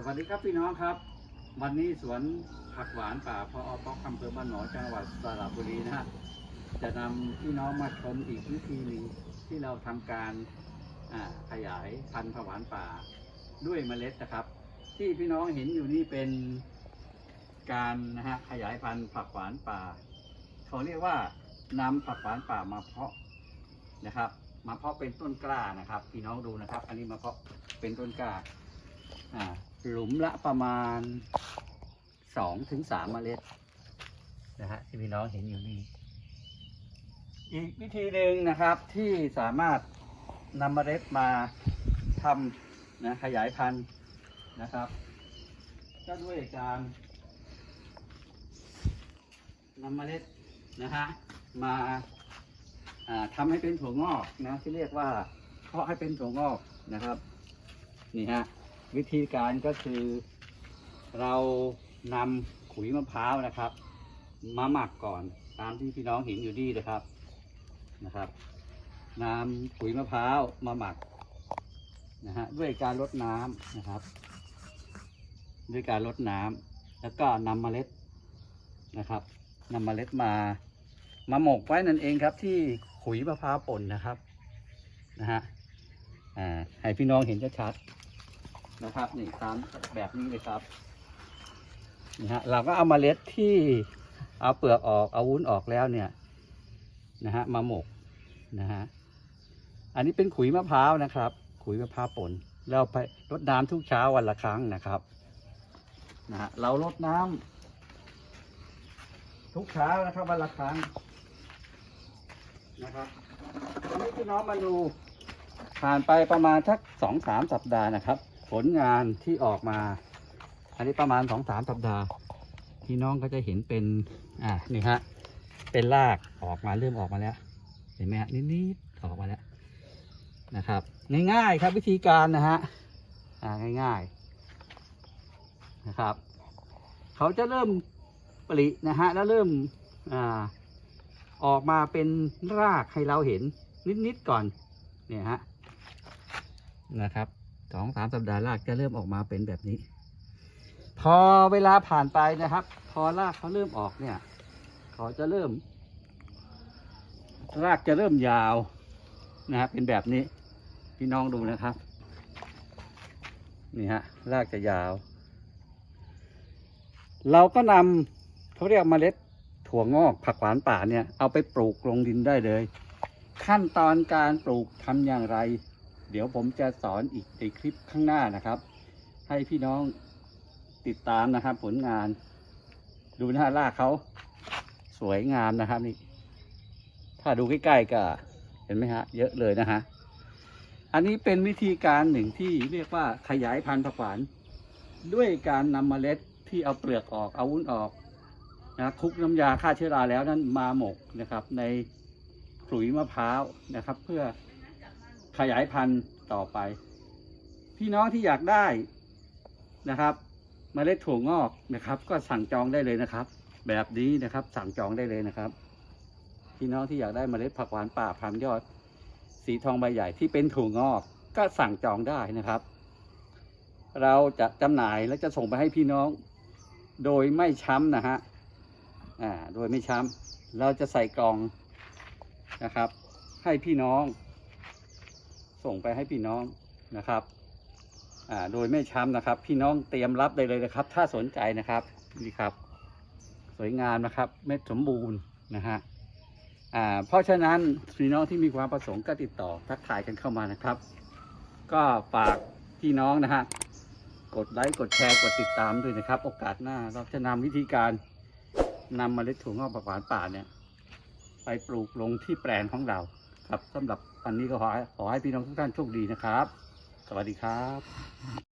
สวัสดีครับพี่น้องครับ วันนี้สวนผักหวานป่าพออป๊อกอำเภอบ้านหนอจังหวัดสระบุรีนะฮะจะนำพี่น้องมาชมอีกวิธีหนึ่งที่เราทำการขยายพันธุ์ผักหวานป่าด้วยเมล็ดนะครับ ที่พี่น้องเห็นอยู่นี่เป็นการนะฮะขยายพันธุ์ผักหวานป่าเขาเรียกว่านำผักหวานป่ามาเพาะนะครับมาเพาะเป็นต้นกล้านะครับ พี่น้องดูนะครับ อันนี้มาเพาะเป็นต้นกล้าอ่า หลุมละประมาณสองถึงสามเมล็ดนะฮะที่พี่น้องเห็นอยู่นี่อีกวิธีหนึ่งนะครับที่สามารถนำเมล็ดมาทำนะขยายพันธุ์นะครับ ก็ด้วยการนำเมล็ดนะฮะมาอ่าทำให้เป็นถั่วงอกนะที่เรียกว่าเพาะให้เป็นถั่วงอกนะครับ นี่ฮะ วิธีการก็คือ เรานำขุยมะพร้าวนะครับ มาหมักก่อน ตามที่พี่น้องเห็นอยู่นี่นะครับนะครับนำขุยมะพร้าวมาหมักนะฮะด้วยการลดน้ำนะครับ ด้วยการลดน้ำแล้วก็นำเมล็ดนะครับนำเมล็ดมามาหมกไว้นั่นเองครับที่ขุยมะพร้าวป่นนะครับนะฮะอ่าให้พี่น้องเห็นชัดๆ นะครับนี่ตามแบบนี้เลยครับนี่ฮะเราก็เอามาเมล็ดที่เอาเปลือกออกเอาวุ้นออกแล้วเนี่ยนะฮะมาหมกนะฮะอันนี้เป็นขุยมะพร้าวนะครับ ขุยมะพร้าวป่นเราไปรดน้ำทุกเช้าวันละครั้งนะครับนะฮะเรารดน้ำทุกเช้านะครับวันละครั้งนะครับอันนี้พี่น้องมาดูผ่านไปประมาณสักสองสามสัปดาห์นะครับ ผลงานที่ออกมา อันนี้ประมาณสองสามสัปดาห์พี่น้องก็จะเห็นเป็น อ่านี่ฮะ เป็นรากออกมาเริ่มออกมาแล้ว เห็นไหมฮะนิดๆออกมาแล้วนะครับ ง่ายๆครับวิธีการนะฮะ อ่าง่ายๆนะครับ เขาจะเริ่มปรินะฮะแล้วเริ่มอ่าออกมาเป็นรากให้เราเห็นนิดๆก่อน เนี่ยฮะนะครับ สองสามสัปดาห์รากจะเริ่มออกมาเป็นแบบนี้ พอเวลาผ่านไปนะครับ พอรากเขาเริ่มออกเนี่ย เขาจะเริ่ม รากจะเริ่มยาวนะครับเป็นแบบนี้ พี่น้องดูนะครับ นี่ฮะรากจะยาว เราก็นำเขาเรียกเมล็ดถั่วงอกผักหวานป่าเนี่ยเอาไปปลูกลงดินได้เลย ขั้นตอนการปลูกทำอย่างไร เดี๋ยวผมจะสอนอีกในคลิปข้างหน้านะครับ ให้พี่น้องติดตามนะครับ ผลงาน ดูหนะฮะรากเขาสวยงามนะครับนี่ ถ้าดูใกล้ๆก็เห็นไหมฮะ เยอะเลยนะฮะ อันนี้เป็นวิธีการหนึ่งที่เรียกว่าขยายพันธุ์ผักหวานด้วยการนำเมล็ดที่เอาเปลือกออกเอาวุ้นออกนะคุกน้ำยาฆ่าเชื้อราแล้วนั้นมาหมกนะครับ ในขลุยมะพร้าวนะครับ เพื่อ ขยายพันธุ์ต่อไป พี่น้องที่อยากได้นะครับมเมล็ดถั่วงอกนะครับ ก็สั่งจองได้เลยนะครับ แบบนี้นะครับสั่งจองได้เลยนะครับ พี่น้องที่อยากได้เมล็ดผักหวานป่าพันยอด สีทองใบใหญ่ที่เป็นถั่วงอกก็สั่งจองได้นะครับ เราจะจำหน่ายและจะส่งไปให้พี่น้อง โดยไม่ช้ำนะฮะอ่าโดยไม่ช้ำเราจะใส่กล่องนะครับ ให้พี่น้อง ส่งไปให้พี่น้องนะครับอ่าโดยไม่ช้ำนะครับ พี่น้องเตรียมรับได้เลยนะครับ ถ้าสนใจนะครับนี่ครับ สวยงามนะครับ เม็ดสมบูรณ์นะฮะอ่าเพราะฉะนั้นพี่น้องที่มีความประสงค์ก็ติดต่อทักทายกันเข้ามานะครับ ก็ฝากพี่น้องนะฮะกดไลค์กดแชร์กดติดตามด้วยนะครับ โอกาสหน้าเราจะนำวิธีการนำเมล็ดถั่วงอกผักหวานป่าเนี่ย ไปปลูกลงที่แปลงของเรา ครับสำหรับวันนี้ก็ขอให้ขอให้พี่น้องทุกท่านโชคดีนะครับ สวัสดีครับ